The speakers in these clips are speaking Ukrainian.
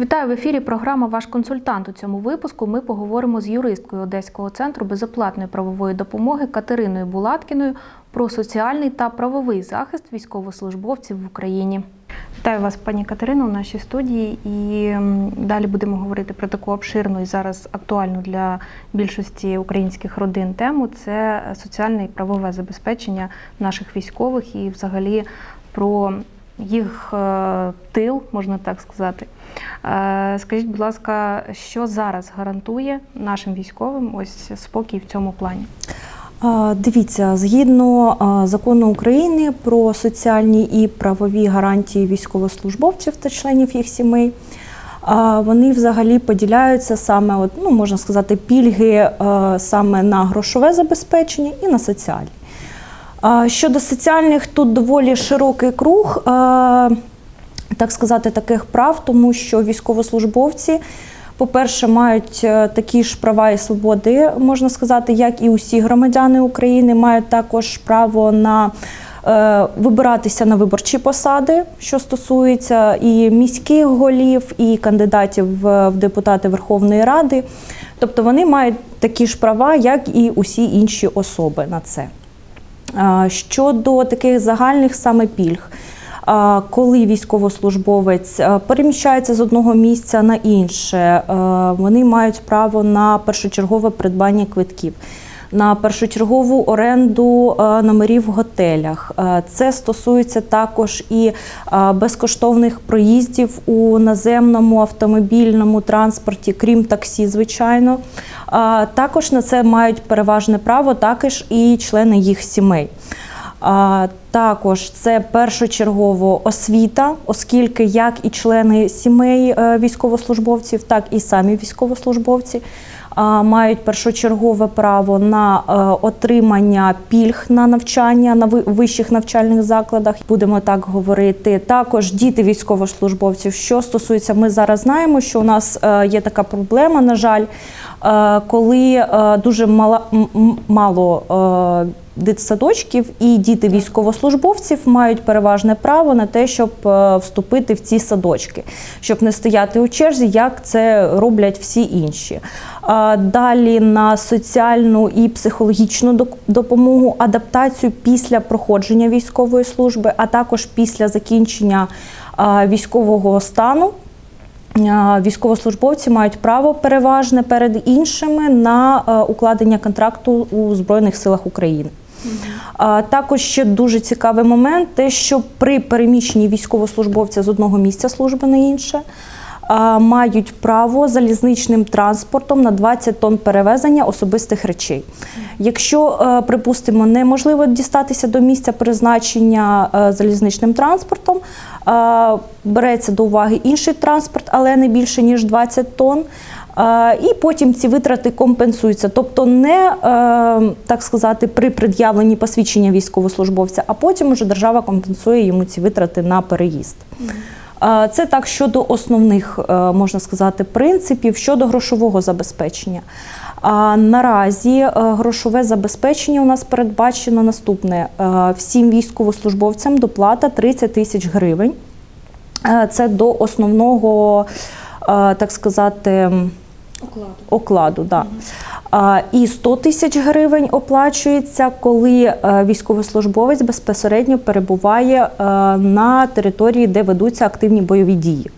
Вітаю в ефірі. Програма Ваш консультант. У цьому випуску ми поговоримо з юристкою Одеського центру безоплатної правової допомоги Катериною Булаткіною про соціальний та правовий захист військовослужбовців в Україні. Вітаю вас, пані Катерино, в нашій студії. І далі будемо говорити про таку обширну і зараз актуальну для більшості українських родин тему це соціальне і правове забезпечення наших військових і взагалі про їх е, тил, можна так сказати. Е, Скажіть, будь ласка, що зараз гарантує нашим військовим ось спокій в цьому плані? Дивіться, згідно закону України про соціальні і правові гарантії військовослужбовців та членів їх сімей, вони взагалі поділяються саме, от, ну, можна сказати, пільги саме на грошове забезпечення і на соціальні. Щодо соціальних, тут доволі широкий круг, так сказати, таких прав, тому що військовослужбовці. По-перше, мають е, такі ж права і свободи, можна сказати, як і усі громадяни України, мають також право на е, вибиратися на виборчі посади, що стосується і міських голів, і кандидатів в, депутати Верховної Ради. Тобто вони мають такі ж права, як і усі інші особи на це. Е, Щодо таких загальних саме пільг. Коли військовослужбовець е, переміщається з одного місця на інше, е, вони мають право на першочергове придбання квитків, на першочергову оренду е, номерів в готелях. Це стосується також і безкоштовних проїздів у наземному автомобільному транспорті, крім таксі, звичайно. Також на це мають переважне право також і члени їх сімей. Також це першочергово освіта, оскільки як і члени сімей е, військовослужбовців, так і самі військовослужбовці мають першочергове право на е, отримання пільг на навчання на вищих навчальних закладах. Будемо так говорити. Також діти військовослужбовців. Що стосується, ми зараз знаємо, що у нас е, є така проблема, на жаль, коли е, дуже мала, м- м- мало. е, дитсадочків і діти військовослужбовців мають переважне право на те, щоб е, вступити в ці садочки, щоб не стояти у черзі, як це роблять всі інші. Далі на соціальну і психологічну допомогу, адаптацію після проходження військової служби, а також після закінчення військового стану. Військовослужбовці мають право переважне перед іншими на е, укладення контракту у Збройних силах України. Також ще дуже цікавий момент, те, що при переміщенні військовослужбовця з одного місця служби на інше мають право залізничним транспортом на 20 тонн перевезення особистих речей. Якщо, е, припустимо, неможливо дістатися до місця призначення е, залізничним транспортом, береться до уваги інший транспорт, але не більше ніж 20 тонн. І потім ці витрати компенсуються, тобто не е, так сказати при пред'явленні посвідчення військовослужбовця, а потім уже держава компенсує йому ці витрати на переїзд. Це так щодо основних, е, можна сказати, принципів щодо грошового забезпечення. А наразі е, грошове забезпечення у нас передбачено наступне: Е, всім військовослужбовцям доплата 30 тисяч гривень. Це до основного, так сказати, м, окладу. Да. І 100 тисяч гривень оплачується, коли е, військовослужбовець безпосередньо перебуває е, на території, де ведуться активні бойові дії.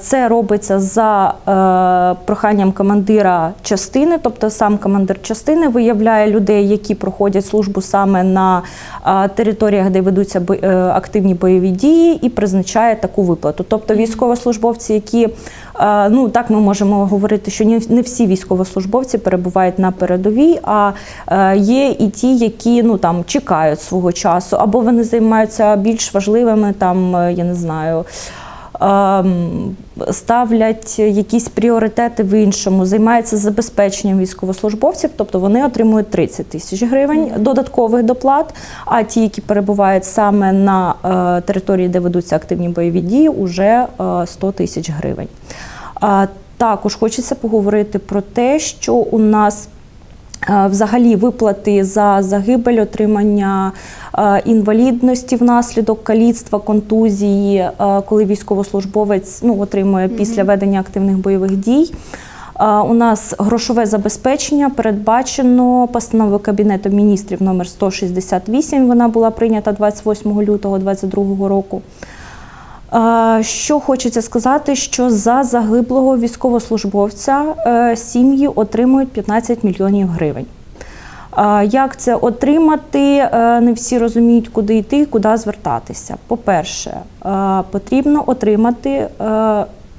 Це робиться за е, проханням командира частини, тобто сам командир частини виявляє людей, які проходять службу саме на територіях, де ведуться е, активні бойові дії, і призначає таку виплату. Тобто військовослужбовці, які ну так ми можемо говорити, що не, всі військовослужбовці перебувають на передовій, а е, є і ті, які ну там чекають свого часу, або вони займаються більш важливими там, я не знаю ставлять якісь пріоритети в іншому, займаються забезпеченням військовослужбовців, тобто вони отримують 30 тисяч гривень додаткових доплат. А ті, які перебувають саме на е, території, де ведуться активні бойові дії, уже е, 100 тисяч гривень. Також хочеться поговорити про те, що у нас е, взагалі виплати за загибель, отримання е, інвалідності внаслідок каліцтва, контузії, е, коли військовослужбовець ну, отримує після ведення активних бойових дій. Е, У нас грошове забезпечення передбачено постановою Кабінету міністрів номер 168. Вона була прийнята 28 лютого 2022 року. Що хочеться сказати, що за загиблого військовослужбовця е, сім'ї отримують 15 мільйонів гривень. Як це отримати? Е, Не всі розуміють, куди йти, куди звертатися. По-перше, е, потрібно отримати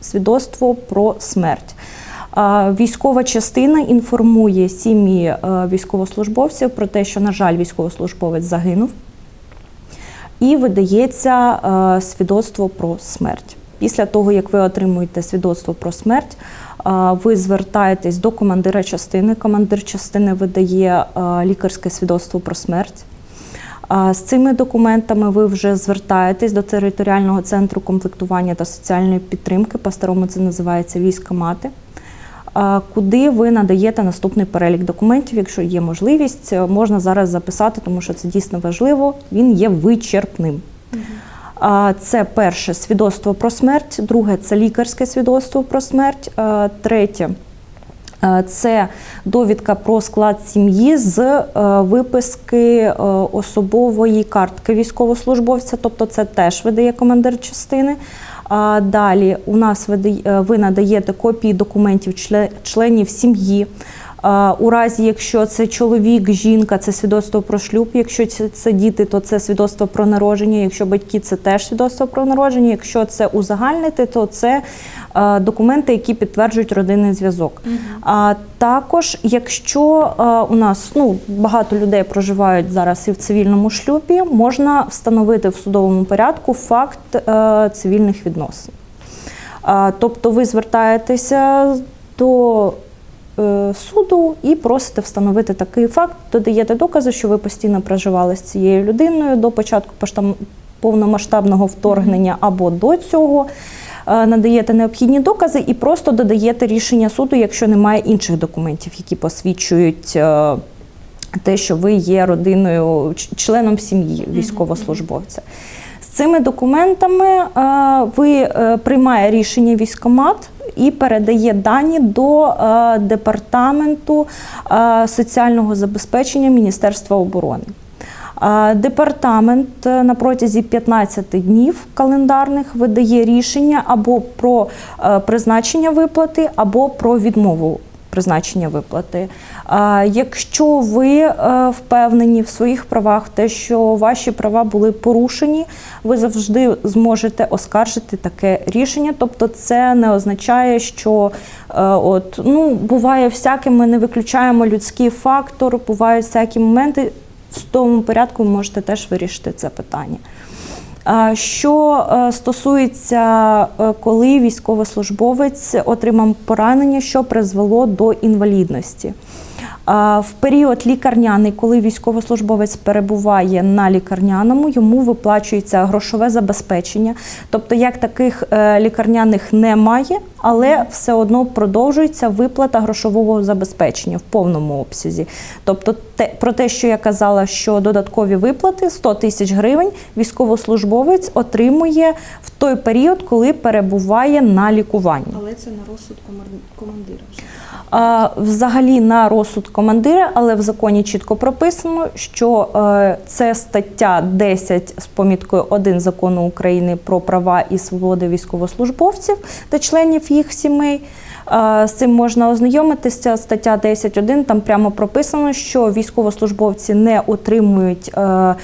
свідоцтво про смерть. Військова частина інформує сім'ї військовослужбовців про те, що, на жаль, військовослужбовець загинув і видається е, свідоцтво про смерть. Після того, як ви отримуєте свідоцтво про смерть, е, ви звертаєтесь до командира частини. Командир частини видає е, лікарське свідоцтво про смерть. З цими документами ви вже звертаєтесь до територіального центру комплектування та соціальної підтримки. По-старому це називається військомати. Куди ви надаєте наступний перелік документів, якщо є можливість, можна зараз записати, тому що це дійсно важливо. Він є вичерпним. Це перше свідоцтво про смерть, друге це лікарське свідоцтво про смерть, третє. Це довідка про склад сім'ї з е, виписки е, особової картки військовослужбовця, тобто це теж видає командир частини. Далі у нас ви надаєте копії документів чле- членів сім'ї. У разі, якщо це чоловік, жінка, це свідоцтво про шлюб. Якщо це, діти, то це свідоцтво про народження. Якщо батьки, це теж свідоцтво про народження. Якщо це узагальнити, то це документи, які підтверджують родинний зв'язок. А також, якщо у нас ну багато людей проживають зараз і в цивільному шлюбі, можна встановити в судовому порядку факт е, цивільних відносин. Тобто ви звертаєтеся до суду і просите встановити такий факт, додаєте докази, що ви постійно проживали з цією людиною до початку повномасштабного вторгнення або до цього. Е, Надаєте необхідні докази і просто додаєте рішення суду, якщо немає інших документів, які посвідчують е, те, що ви є родиною, членом сім'ї військовослужбовця. Цими документами е, ви е, приймає рішення військомат і передає дані до е, департаменту соціального забезпечення Міністерства оборони. Департамент на протязі 15 днів календарних видає рішення або про призначення виплати, або про відмову призначення виплати. А Якщо ви е, впевнені в своїх правах, те, що ваші права були порушені, ви завжди зможете оскаржити таке рішення. Тобто, це не означає, що е, от ну буває всяке, ми не виключаємо людський фактор, бувають всякі моменти. В тому порядку можете теж вирішити це питання. Що е, стосується, е, коли військовослужбовець отримав поранення, що призвело до інвалідності. В період лікарняний, коли військовослужбовець перебуває на лікарняному, йому виплачується грошове забезпечення. Тобто, як таких е, лікарняних немає, але все одно продовжується виплата грошового забезпечення в повному обсязі. Тобто, те, про те, що я казала, що додаткові виплати 100 тисяч гривень військовослужбовець отримує в той період, коли перебуває на лікуванні. Але це на розсуд командира Взагалі на розсуд командира, але в законі чітко прописано, що е, це стаття 10 з поміткою 1 закону України про права і свободи військовослужбовців та членів їх сімей. Е, З цим можна ознайомитися. Стаття 10.1 там прямо прописано, що військовослужбовці не отримують. е,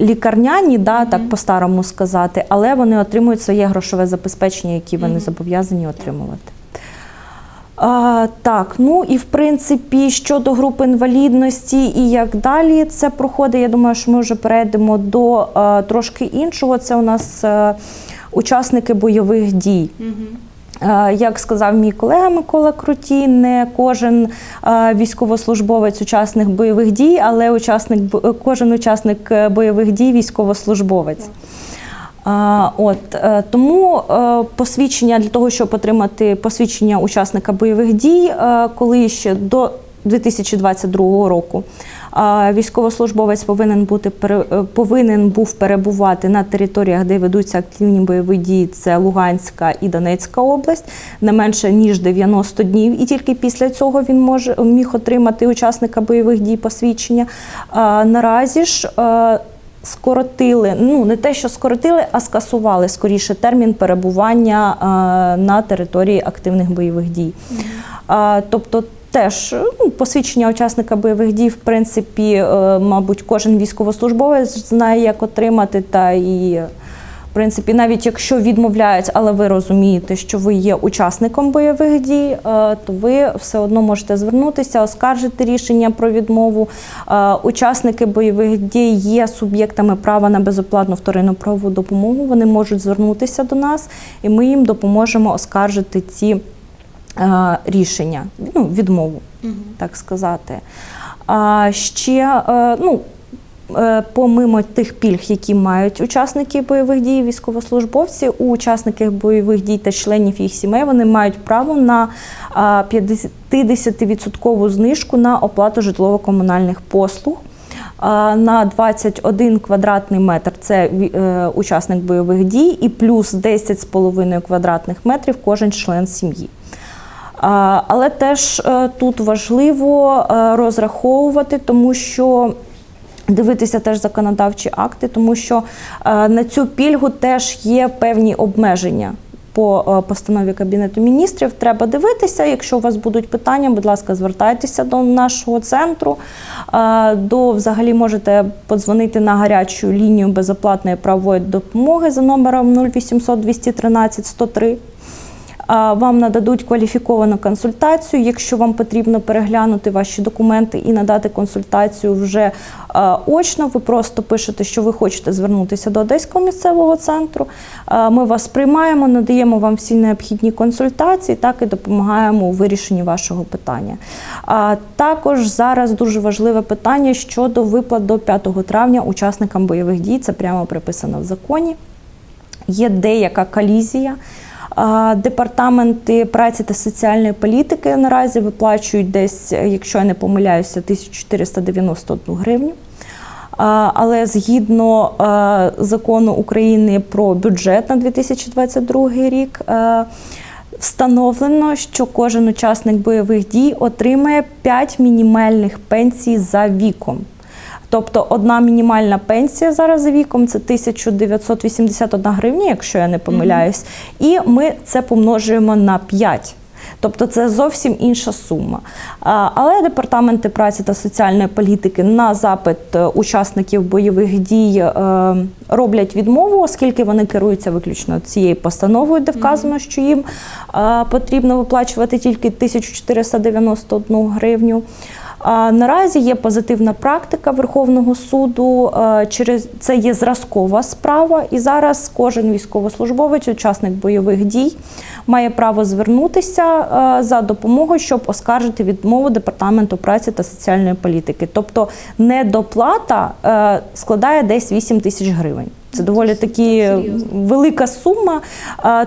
Лікарняні, да, так по-старому сказати, але вони отримують своє грошове забезпечення, яке вони зобов'язані отримувати. А, так, ну і в принципі щодо групи інвалідності і як далі це проходить, я думаю, що ми вже перейдемо до е, трошки іншого. Це у нас е, учасники бойових дій. Угу. Як сказав мій колега Микола Круті, не кожен військовослужбовець учасник бойових дій, але учасник кожен учасник е, бойових дій військовослужбовець. А, От е, тому е, посвідчення для того, щоб отримати посвідчення учасника бойових дій, е, коли ще до 2022 року військовослужбовець повинен бути повинен був перебувати на територіях, де ведуться активні бойові дії. Це Луганська і Донецька область, не менше ніж 90 днів, і тільки після цього він може міг отримати учасника бойових дій посвідчення. Наразі ж. Скоротили, ну не те, що скоротили, а скасували скоріше термін перебування е, на території активних бойових дій. Е, тобто Теж ну, посвідчення учасника бойових дій, в принципі, е, мабуть, кожен військовослужбовець знає, як отримати, та і в принципі, навіть якщо відмовляють, але ви розумієте, що ви є учасником бойових дій, е, то ви все одно можете звернутися, оскаржити рішення про відмову. Е, Учасники бойових дій є суб'єктами права на безоплатну вторинну правову допомогу. Вони можуть звернутися до нас, і ми їм допоможемо оскаржити ці е, рішення, ну, відмову так сказати. А ще, ну, помимо тих пільг, які мають учасники бойових дій, військовослужбовці, у учасників бойових дій та членів їх сімей вони мають право на а, 50% знижку на оплату житлово-комунальних послуг. На 21 квадратний метр це е, учасник бойових дій, і плюс 10,5 квадратних метрів кожен член сім'ї. Але теж е, тут важливо е, розраховувати, тому що дивитися теж законодавчі акти, тому що е, на цю пільгу теж є певні обмеження. По е, постанові Кабінету міністрів треба дивитися. Якщо у вас будуть питання, будь ласка, звертайтеся до нашого центру. Е, До взагалі можете подзвонити на гарячу лінію безоплатної правової допомоги за номером 0800 213 103. Вам нададуть кваліфіковану консультацію. Якщо вам потрібно переглянути ваші документи і надати консультацію вже очно, ви просто пишете, що ви хочете звернутися до Одеського місцевого центру. Ми вас приймаємо, надаємо вам всі необхідні консультації, так і допомагаємо у вирішенні вашого питання. Також зараз дуже важливе питання щодо виплат до 5 травня учасникам бойових дій. Це прямо приписано в законі. Є деяка колізія. Департаменти праці та соціальної політики наразі виплачують десь, якщо я не помиляюся, 1491 гривню. Але згідно закону України про бюджет на 2022 рік встановлено, що кожен учасник бойових дій отримає 5 мінімальних пенсій за віком. Тобто одна мінімальна пенсія зараз за віком це 1981 гривня, якщо я не помиляюсь, і ми це помножуємо на 5. Тобто це зовсім інша сума. Але департаменти праці та соціальної політики на запит е, учасників бойових дій е, роблять відмову, оскільки вони керуються виключно цією постановою, де вказано, що їм е, потрібно виплачувати тільки 1491 гривню. Наразі є позитивна практика Верховного суду. е, Через це є зразкова справа, і зараз кожен військовослужбовець, учасник бойових дій, має право звернутися е, за допомогою, щоб оскаржити відмову департаменту праці та соціальної політики. Тобто недоплата е, складає десь 8 тисяч гривень. Це доволі таки велика сума,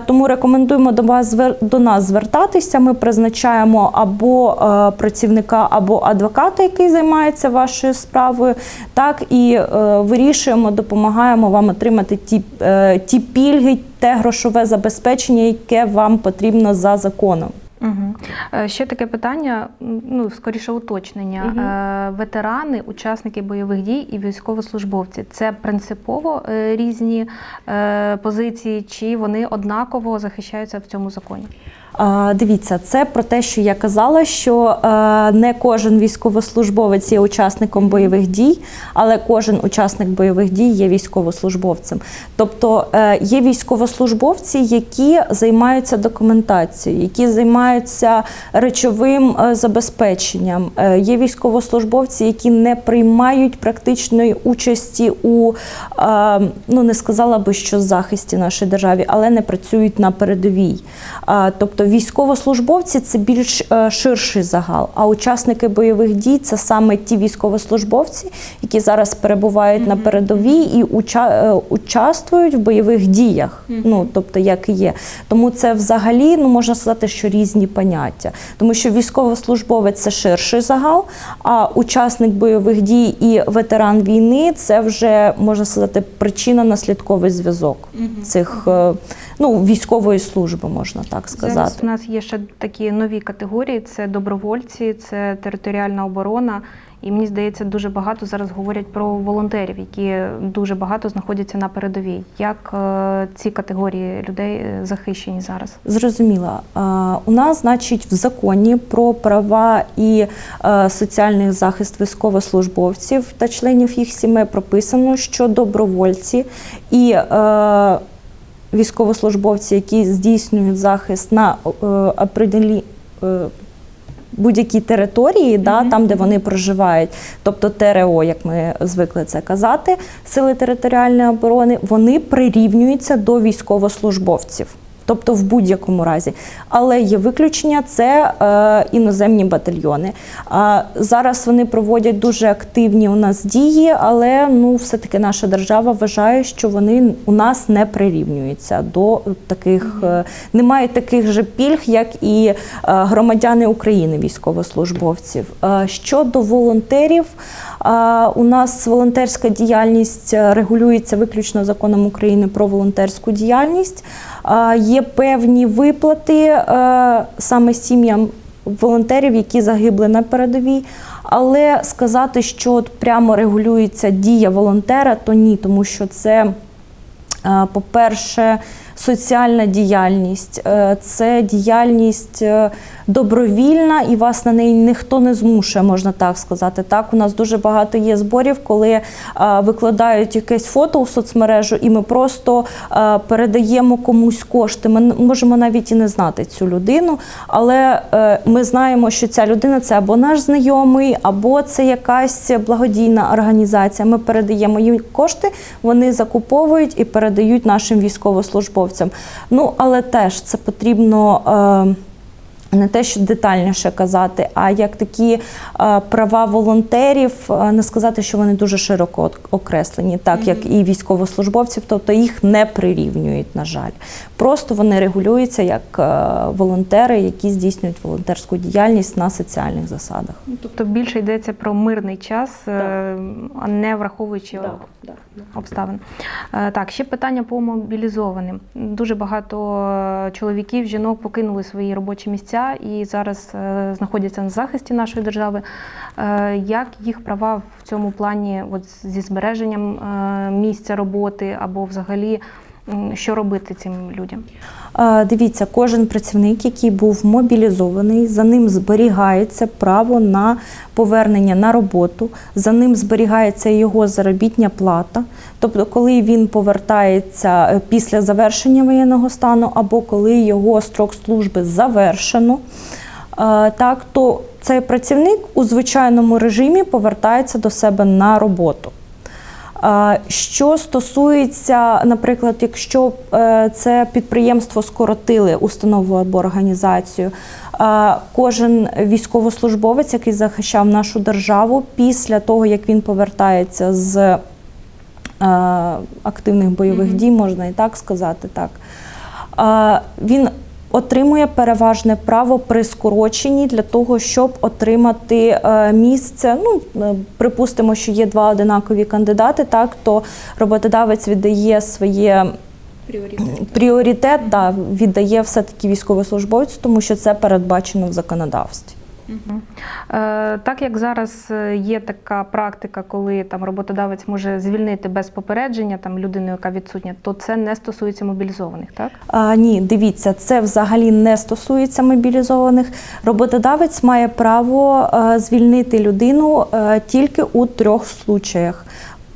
тому рекомендуємо до вас до нас звертатися. Ми призначаємо або е, працівника, або адвоката, який займається вашою справою, так і е, вирішуємо, допомагаємо вам отримати ті, е, ті пільги, те грошове забезпечення, яке вам потрібно за законом. Угу. Ще таке питання, ну скоріше уточнення. Е, Ветерани, учасники бойових дій і військовослужбовці це принципово е, різні позиції, чи вони однаково захищаються в цьому законі? Дивіться, це про те, що я казала, що е, не кожен військовослужбовець є учасником бойових дій, але кожен учасник бойових дій є військовослужбовцем. Тобто е, є військовослужбовці, які займаються документацією, які займаються речовим е, забезпеченням. Є військовослужбовці, які не приймають практичної участі у ну не сказала би, що захисті нашої держави, але не працюють на передовій. Тобто військовослужбовці це більш е, ширший загал. А учасники бойових дій це саме ті військовослужбовці, які зараз перебувають на передовій і уча, е, участвують в бойових діях. Ну тобто, як і є. Тому це взагалі ну можна сказати, що різні поняття, тому що військовослужбовець це ширший загал, а учасник бойових дій і ветеран війни це вже можна сказати причинно-наслідковий зв'язок цих е, ну військової служби, можна так сказати. Зараз у нас є ще такі нові категорії: це добровольці, це територіальна оборона. І мені здається, дуже багато зараз говорять про волонтерів, які дуже багато знаходяться на передовій. Як е, ці категорії людей е, захищені зараз? Зрозуміла. У нас, значить, в законі про права і е, соціальний захист військовослужбовців та членів їх сімей прописано, що добровольці і е, військовослужбовці, які здійснюють захист на е, определі. е, Будь-якій території, да, там, де вони проживають, тобто ТРО, як ми звикли це казати, сили територіальної оборони, вони прирівнюються до військовослужбовців. Тобто в будь-якому разі. Але є виключення це е, іноземні батальйони. А зараз вони проводять дуже активні у нас дії, але ну все-таки наша держава вважає, що вони у нас не прирівнюються до таких, е, не мають таких же пільг, як і е, громадяни України, військовослужбовців. Е, щодо волонтерів, е, у нас волонтерська діяльність е, регулюється виключно законом України про волонтерську діяльність. Е, Є певні виплати е, саме сім'ям волонтерів, які загибли на передовій. Але сказати, що от прямо регулюється дія волонтера, то ні, тому що це, е, по-перше, соціальна діяльність, е, це діяльність е, добровільна, і вас на неї ніхто не змушує, можна так сказати. Так, у нас дуже багато є зборів, коли е, викладають якесь фото у соцмережу, і ми просто передаємо комусь кошти. Ми можемо навіть і не знати цю людину, але ми знаємо, що ця людина це або наш знайомий, або це якась благодійна організація. Ми передаємо їм кошти, вони закуповують і передають нашим військовослужбовцям. Ну але теж це потрібно. Е, не те, що детальніше казати, а як такі е, права волонтерів, е, не сказати, що вони дуже широко окреслені, так як і військовослужбовців, тобто їх не прирівнюють, на жаль. Просто вони регулюються як е, волонтери, які здійснюють волонтерську діяльність на соціальних засадах. Ну, тобто, більше йдеться про мирний час, е, а не враховуючи да, да, да. обставин. Е, Так, ще питання по мобілізованим. Дуже багато чоловіків, жінок покинули свої робочі місця і зараз е, знаходяться на захисті нашої держави. Е, Як їх права в цьому плані, от зі збереженням е, місця роботи або взагалі що робити цим людям? Е, Дивіться, кожен працівник, який був мобілізований, за ним зберігається право на повернення на роботу, за ним зберігається його заробітня плата. Тобто, коли він повертається е, після завершення воєнного стану, або коли його строк служби завершено, е, так то цей працівник у звичайному режимі повертається до себе на роботу. Що стосується, наприклад, якщо е, це підприємство скоротили установу або організацію, кожен військовослужбовець, який захищав нашу державу, після того як він повертається з е, активних бойових дій, можна і так сказати, так він отримує переважне право при скороченні для того, щоб отримати е, місце. Ну, е, припустимо, що є два одинакові кандидати, так то роботодавець віддає своє Пріоритет. пріоритет да, віддає все-таки військовослужбовцю, тому що це передбачено в законодавстві. Е, Так як зараз е, є така практика, коли там роботодавець може звільнити без попередження там людину, яка відсутня, то це не стосується мобілізованих, так? А, ні, дивіться, це взагалі не стосується мобілізованих. Роботодавець має право е, звільнити людину тільки у трьох случаях.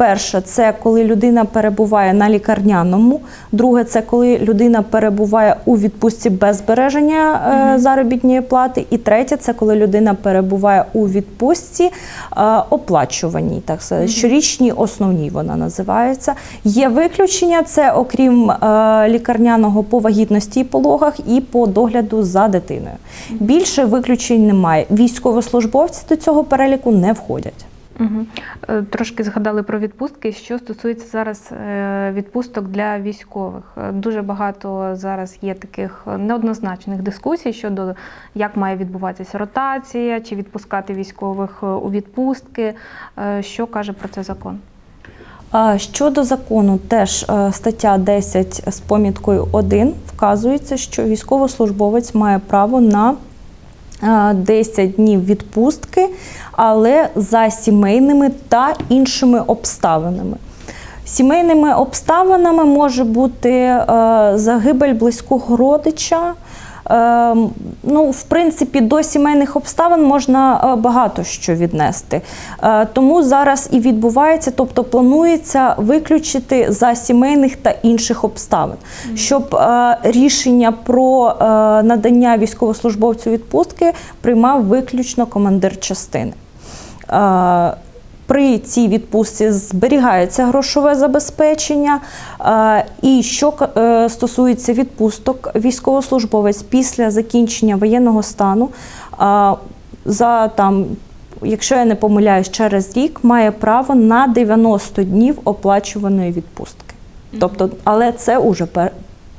Перше, це коли людина перебуває на лікарняному. Друге, це коли людина перебуває у відпустці без збереження е, заробітної плати. І третє, це коли людина перебуває у відпустці е, оплачуваній, так сказати, щорічній основній вона називається. Є виключення, це окрім е, лікарняного по вагітності і пологах і по догляду за дитиною. Більше виключень немає. Військовослужбовці до цього переліку не входять. Угу. Трошки згадали про відпустки. Що стосується зараз е, відпусток для військових, Е, дуже багато зараз є таких неоднозначних дискусій щодо як має відбуватися ротація, чи відпускати військових у відпустки. Що каже про це закон? Щодо закону, теж стаття 10 з поміткою 1 вказується, що військовослужбовець має право на 10 днів відпустки, але за сімейними та іншими обставинами. Сімейними обставинами може бути е, загибель близького родича. Е, Ну, в принципі, до сімейних обставин можна е, багато що віднести. Е, Тому зараз і відбувається, тобто планується виключити за сімейних та інших обставин, щоб е, рішення про надання військовослужбовцю відпустки приймав виключно командир частини. При цій відпустці зберігається грошове забезпечення. Е, І що е, стосується відпусток, військовослужбовець після закінчення воєнного стану е, за там. Якщо я не помиляюсь, через рік має право на 90 днів оплачуваної відпустки. Тобто, але це уже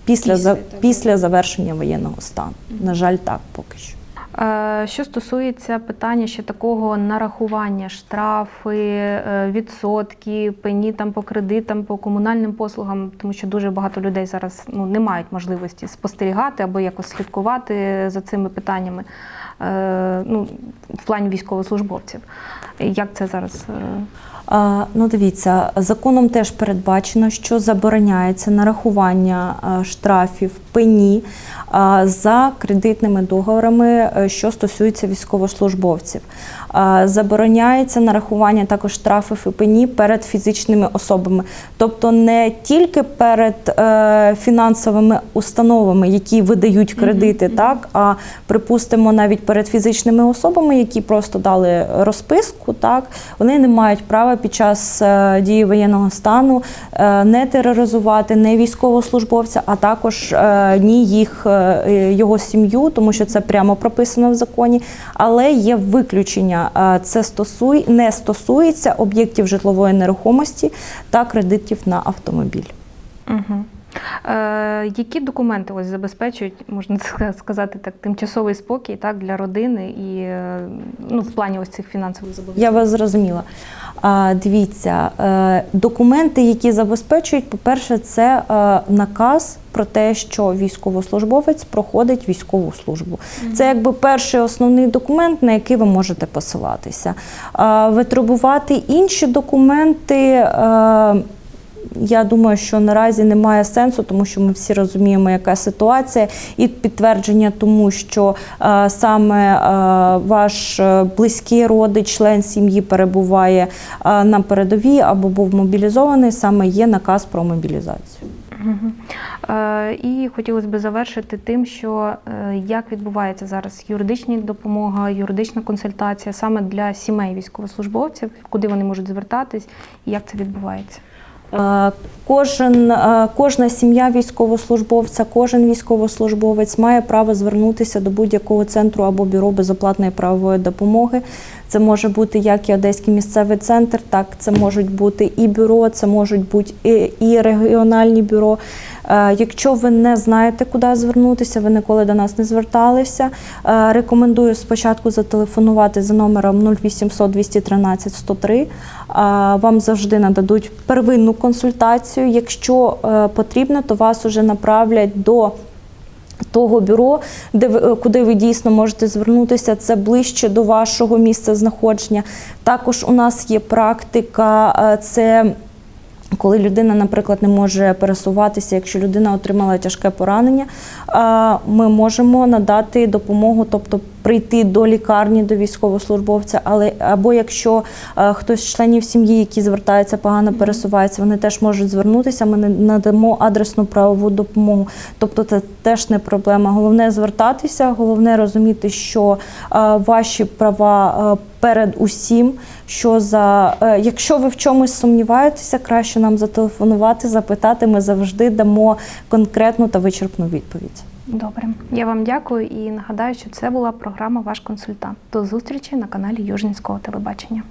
після, Після, після завершення воєнного стану. На жаль, так поки що. Е, Що стосується питання ще такого нарахування, штрафи, е, відсотки, пені там по кредитам, по комунальним послугам, тому що дуже багато людей зараз ну, не мають можливості спостерігати або якось слідкувати за цими питаннями е, ну, в плані військовослужбовців. Як це зараз? Ну, дивіться, законом теж передбачено, що забороняється нарахування штрафів пені за кредитними договорами, е, що стосується військовослужбовців. Забороняється нарахування також штрафів і пені перед фізичними особами, тобто не тільки перед е, фінансовими установами, які видають кредити, так а припустимо навіть перед фізичними особами, які просто дали розписку, так вони не мають права під час е, дії воєнного стану е, не тероризувати не військовослужбовця, а також е, ні їх його сім'ю, тому що це прямо прописано в законі. Але є виключення. Це стосує не стосується об'єктів житлової нерухомості та кредитів на автомобіль. Угу. Е, які документи ось забезпечують, можна сказати так, тимчасовий спокій так, для родини і е, ну, в плані ось цих фінансових зобов'язань? Я вас зрозуміла. А, дивіться, е, документи, які забезпечують, по-перше, це е, наказ про те, що військовослужбовець проходить військову службу. Це якби перший основний документ, на який ви можете посилатися. Витребувати інші документи. Я думаю, що наразі немає сенсу, тому що ми всі розуміємо, яка ситуація, і підтвердження тому, що е, саме е, ваш е, близький родич, член сім'ї перебуває е, на передовій або був мобілізований, саме є наказ про мобілізацію. Е, І хотілося б завершити тим, що е, як відбувається зараз юридична допомога, юридична консультація саме для сімей військовослужбовців, куди вони можуть звертатись і як це відбувається? Е, Кожен, е, кожна сім'я військовослужбовця, кожен військовослужбовець має право звернутися до будь-якого центру або бюро безоплатної правової допомоги. Це може бути як і Одеський місцевий центр, так це можуть бути і бюро, це можуть бути і, і регіональні бюро. Е, Якщо ви не знаєте, куди звернутися, ви ніколи до нас не зверталися. е, Рекомендую спочатку зателефонувати за номером 0800 213 103. Вам завжди нададуть первинну консультацію. Якщо е, потрібно, то вас уже направлять до того бюро, де ви, куди ви дійсно можете звернутися, це ближче до вашого місця знаходження. Також у нас є практика, це коли людина, наприклад, не може пересуватися, якщо людина отримала тяжке поранення, ми можемо надати допомогу, тобто прийти до лікарні до військовослужбовця, але або якщо е, хтось з членів сім'ї, які звертаються, погано пересуваються, вони теж можуть звернутися. Ми надамо адресну правову допомогу. Тобто це теж не проблема. Головне звертатися, головне розуміти, що е, ваші права е, перед усім. Що за якщо ви в чомусь сумніваєтеся, краще нам зателефонувати, запитати. Ми завжди дамо конкретну та вичерпну відповідь. Добре, я вам дякую і нагадаю, що це була програма Ваш консультант. До зустрічі на каналі Южнінського телебачення.